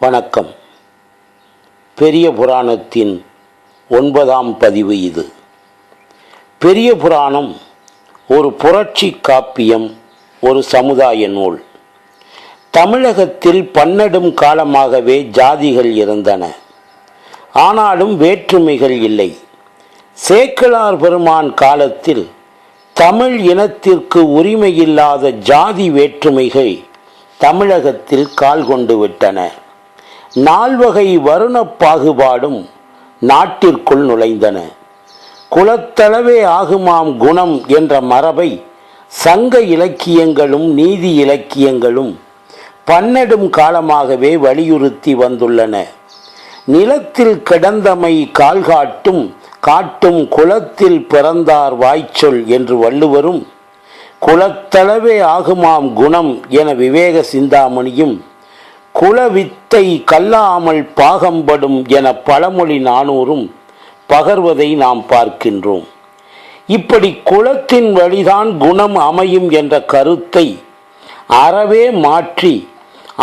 வணக்கம். பெரிய புராணத்தின் ஒன்பதாம் பதிவு இது. பெரிய புராணம் ஒரு புரட்சி காப்பியம் ஒரு சமுதாய நூல். தமிழகத்தில் பன்னெடும் காலமாகவே ஜாதிகள் இருந்தன. ஆனாலும் வேற்றுமைகள் இல்லை. சேக்கலார் பெருமான் காலத்தில் தமிழ் இனத்திற்கு உரிமையில்லாத ஜாதி வேற்றுமைகள் தமிழகத்தில் கால் கொண்டு விட்டன. நால்வகை வருண பாகுபாடும் நாட்டிற்குள் நுழைந்தன. குலத்தளவே ஆகுமாம் குணம் என்ற மரபை சங்க இலக்கியங்களும் நீதி இலக்கியங்களும் பன்னெடும் காலமாகவே வலியுறுத்தி வந்துள்ளன. நிலத்தில் கிடந்தமை கால்காட்டும் காட்டும் குலத்தில் பிறந்தார் வாய்ச்சொல் என்று வள்ளுவரும் குலத்தளவே ஆகுமாம் குணம் என விவேக சிந்தாமணியும் குலவித்தை கல்லாமல் பாகம்படும் என பழமொழி நானூறும் பகர்வதை நாம் பார்க்கின்றோம். இப்படி குலத்தின் வழிதான் குணம் அமையும் என்ற கருத்தை அறவே மாற்றி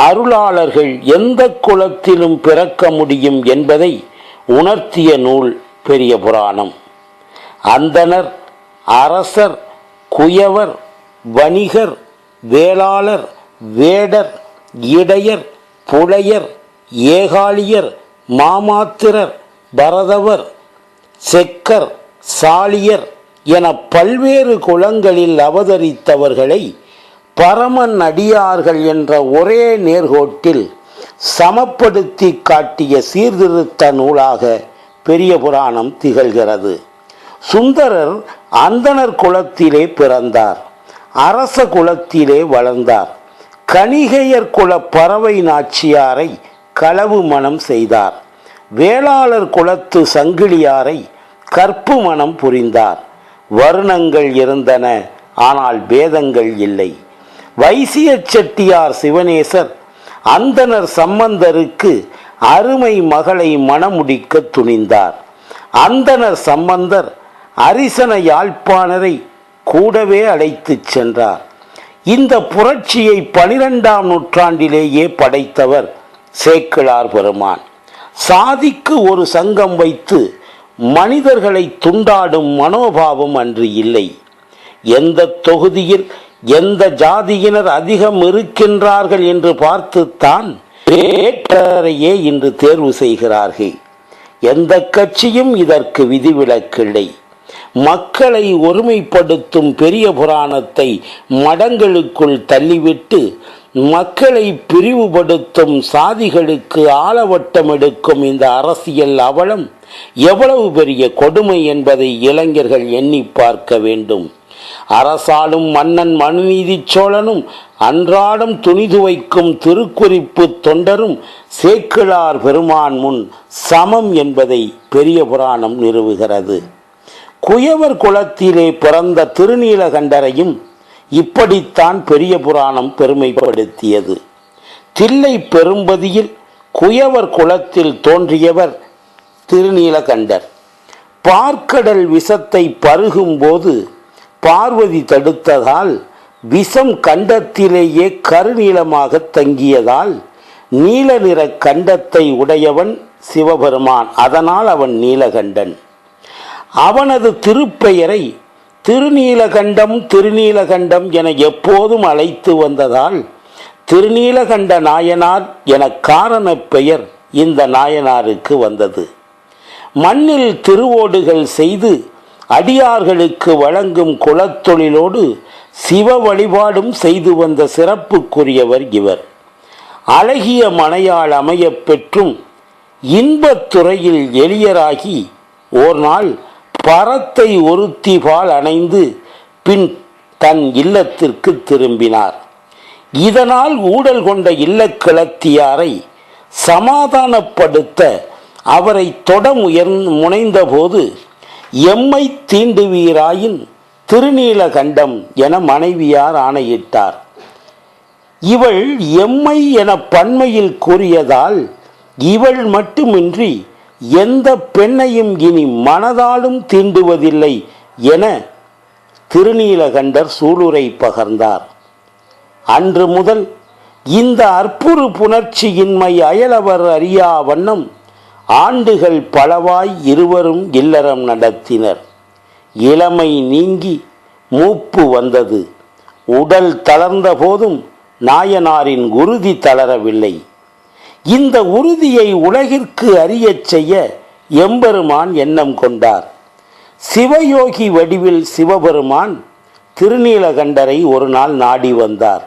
அருளாளர்கள் எந்த குலத்திலும் பிறக்க முடியும் என்பதை உணர்த்திய நூல் பெரிய புராணம். அந்தனர் அரசர் குயவர் வணிகர் வேளாளர் வேடர் இடையர் புலையர் ஏகாலியர் மாமாத்திரர் பரதவர் செக்கர் சாலியர் என பல்வேறு குலங்களில் அவதரித்தவர்களை பரமன் அடியார்கள் என்ற ஒரே நேர்கோட்டில் சமப்படுத்தி காட்டிய சீர்திருத்த நூலாக பெரிய புராணம் திகழ்கிறது. சுந்தரர் அந்தணர் குலத்திலே பிறந்தார் அரச குலத்திலே வளர்ந்தார். கணிகையர் குல பறவை நாச்சியாரை களவு மனம் செய்தார். வேளாளர் குலத்து சங்கிலியாரை கற்பு மனம் புரிந்தார். வருணங்கள் இருந்தன ஆனால் பேதங்கள் இல்லை. வைசிய செட்டியார் சிவனேசர் அந்தனர் சம்பந்தருக்கு அருமை மகளை மணமுடிக்க துணிந்தார். அந்தனர் சம்பந்தர் அரிசன யாழ்ப்பாணரை கூடவே அழைத்துச் சென்றார். இந்த புரட்சியை பனிரெண்டாம் நூற்றாண்டிலேயே படைத்தவர் சேக்கிழார் பெருமான். சாதிக்கு ஒரு சங்கம் வைத்து மனிதர்களை துண்டாடும் மனோபாவம் அன்று இல்லை. எந்த தொகுதியில் எந்த ஜாதியினர் அதிகம் இருக்கின்றார்கள் என்று பார்த்துத்தான் வேட்டரையே இன்று தேர்வு செய்கிறார்கள். எந்த கட்சியும் இதற்கு விதிவிலக்கில்லை. மக்களை ஒருமைப்படுத்தும் பெரிய புராணத்தை மடங்களுக்குள் தள்ளிவிட்டு மக்களை பிரிவுபடுத்தும் சாதிகளுக்கு ஆலவட்டம் எடுக்கும் இந்த அரசியல் அவலம் எவ்வளவு பெரிய கொடுமை என்பதை இளைஞர்கள் எண்ணி பார்க்க வேண்டும். அரசாலும் மன்னன் மனுநீதி சோழனும் அன்றாடம் துணி துவைக்கும் திருக்குறிப்பு தொண்டரும் சேக்கிழார் பெருமான் முன் சமம் என்பதை பெரிய புராணம் நிறுவுகிறது. குயவர் குலத்திலே பிறந்த திருநீலகண்டரையும் இப்படித்தான் பெரிய புராணம் பெருமைப்படுத்தியது. தில்லை பெரும்பதியில் குயவர் குலத்தில் தோன்றியவர் திருநீலகண்டர். பார்க்கடல் விஷத்தை பருகும்போது பார்வதி தடுத்ததால் விஷம் கண்டத்திலேயே கருநீளமாக தங்கியதால் நீல நிற கண்டத்தை உடையவன் சிவபெருமான். அதனால் அவன் நீலகண்டன். அவனது திருப்பெயரை திருநீலகண்டம் திருநீலகண்டம் என எப்போதும் அழைத்து வந்ததால் திருநீலகண்ட நாயனார் என காரண பெயர் இந்த நாயனாருக்கு வந்தது. மண்ணில் திருவோடுகள் செய்து அடியார்களுக்கு வழங்கும் குலத்தொழிலோடு சிவ வழிபாடும் செய்து வந்த சிறப்புக்குரியவர் இவர். அழகிய மனையால் அமையப் பெற்றும் இன்பத்துறையில் எளியராகி ஓர் நாள் பரத்தை ஒருத்திபால் அணைந்து பின் தன் இல்லத்திற்கு திரும்பினார். இதனால் ஊடல் கொண்ட இல்லக்கிழத்தியாரை சமாதானப்படுத்த அவரை தொட முயர் முனைந்தபோது எம்மை தீண்டுவீராயின் திருநீலகண்டம் என மனைவியார் ஆணையிட்டார். இவள் எம்மை என பன்மையில் கூறியதால் இவள் மட்டுமின்றி எந்த பெண்ணையும் இனி மனதாலும் தீண்டுவதில்லை என திருநீலகண்டர் சூளுரை பகர்ந்தார். அன்று முதல் இந்த அற்புறு புணர்ச்சியின்மை அயலவர் அறியா வண்ணம் ஆண்டுகள் பலவாய் இருவரும் இல்லறம் நடத்தினர். இளமை நீங்கி மூப்பு வந்தது. உடல் தளர்ந்த போதும் நாயனாரின் உறுதி தளரவில்லை. இந்த உறுதியை உலகிற்கு அறியச் செய்ய எம்பெருமான் எண்ணம் கொண்டார். சிவயோகி வடிவில் சிவபெருமான் திருநீலகண்டரை ஒரு நாள் நாடி வந்தார்.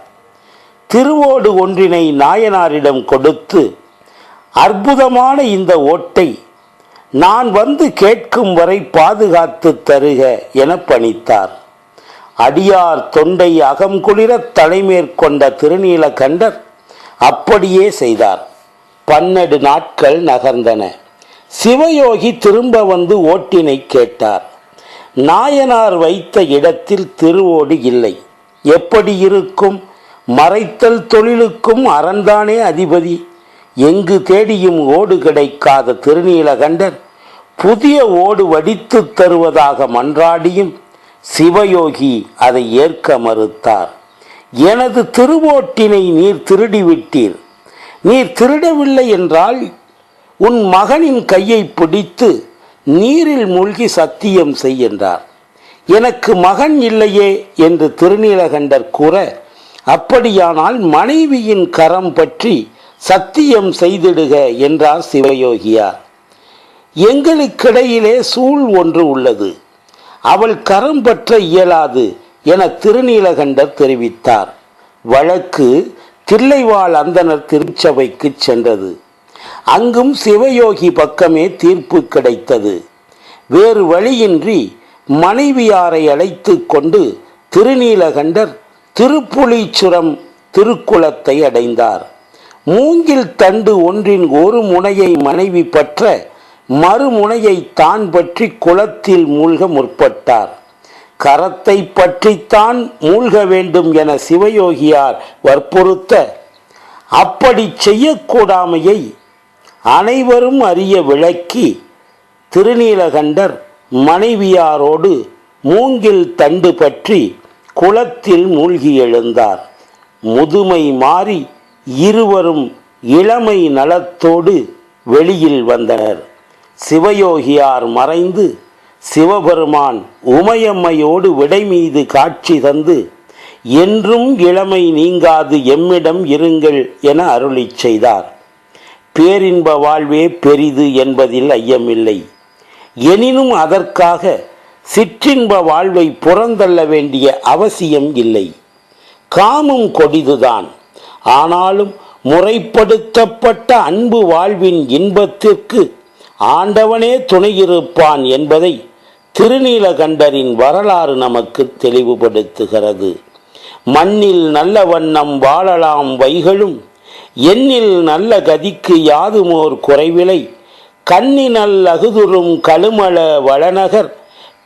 திருவோடு ஒன்றினை நாயனாரிடம் கொடுத்து அற்புதமான இந்த ஓட்டை நான் வந்து கேட்கும் வரை பாதுகாத்து தருக என பணித்தார். அடியார் தொண்டை அகம்குளிரத் தலைமேற்கொண்ட திருநீலகண்டர் அப்படியே செய்தார். பன்னெடு நாட்கள் நகர்ந்தன. சிவயோகி திரும்ப வந்து ஓட்டினை கேட்டார். நாயனார் வைத்த இடத்தில் திருவோடு இல்லை. எப்படி இருக்கும்? மறைத்தல் தொழிலுக்கும் அறந்தானே அதிபதி. எங்கு தேடியும் ஓடு கிடைக்காத திருநீலகண்டர் புதிய ஓடு வடித்து தருவதாக மன்றாடியும் சிவயோகி அதை ஏற்க மறுத்தார். எனது திருவோட்டினை நீர் திருடிவிட்டீர். நீர் திருடவில்லை என்றால் உன் மகனின் கையை பிடித்து நீரில் மூழ்கி சத்தியம் செய் என்றார். எனக்கு மகன் இல்லையே என்று திருநீலகண்டர் கூற அப்படியானால் மனைவியின் கரம் பற்றி சத்தியம் செய்திடுக என்றார் சிவயோகியார். எங்களுக்கிடையிலே சூழ் ஒன்று உள்ளது. அவள் கரம் பற்ற இயலாது என திருநீலகண்டர் தெரிவித்தார். வழக்கு தில்லைவாழ் அந்தனர் திருச்சபைக்கு சென்றது. அங்கும் சிவயோகி பக்கமே தீர்ப்பு கிடைத்தது. வேறு வழியின்றி மனைவியாரை அழைத்து கொண்டு திருநீலகண்டர் திருப்புலீச்சுரம் திருக்குளத்தை அடைந்தார். மூங்கில் தண்டு ஒன்றின் ஒரு முனையை மனைவி பற்ற மறுமுனையை தான் பற்றி குளத்தில் மூழ்க முற்பட்டார். கரத்தை பற்றித்தான் மூழ்க வேண்டும் என சிவயோகியார் வற்புறுத்த அப்படி செய்யக்கூடாமையை அனைவரும் அறிய விளக்கி திருநீலகண்டர் மனைவியாரோடு மூங்கில் தண்டு பற்றி குளத்தில் மூழ்கி எழுந்தார். முதுமை மாறி இருவரும் இளமை நலத்தோடு வெளியில் வந்தனர். சிவயோகியார் மறைந்து சிவபெருமான் உமையம்மையோடு விடை மீது காட்சி தந்து என்றும் இளமை நீங்காது எம்மிடம் இருங்கள் என அருளிச் செய்தார். பேரின்ப வாழ்வே பெரிது என்பதில் ஐயமில்லை. எனினும் அதற்காக சிற்றின்ப வாழ்வை புறந்தள்ள வேண்டிய அவசியம் இல்லை. காமம் கொடிதுதான். ஆனாலும் முறைப்படுத்தப்பட்ட அன்பு வாழ்வின் இன்பத்திற்கு ஆண்டவனே துணையிருப்பான் என்பதை திருநீலகண்டரின் வரலாறு நமக்கு தெளிவுபடுத்துகிறது. மண்ணில் நல்ல வண்ணம் வாழலாம் வைகளும் எண்ணில் நல்ல கதிக்கு யாதுமோர் குறைவிலை கண்ணினல் அகுதுறும் கழுமல வளநகர்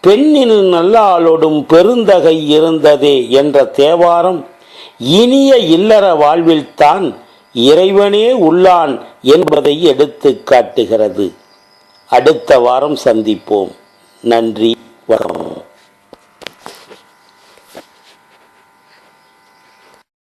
பெண்ணில் நல்லாளொடும் பெருந்தகை இருந்ததே என்ற தேவாரம் இனிய இல்லற வாழ்வில்தான் இறைவனே உள்ளான் என்பதை எடுத்து காட்டுகிறது. அடுத்த வாரம் சந்திப்போம். நன்றி வணக்கம்.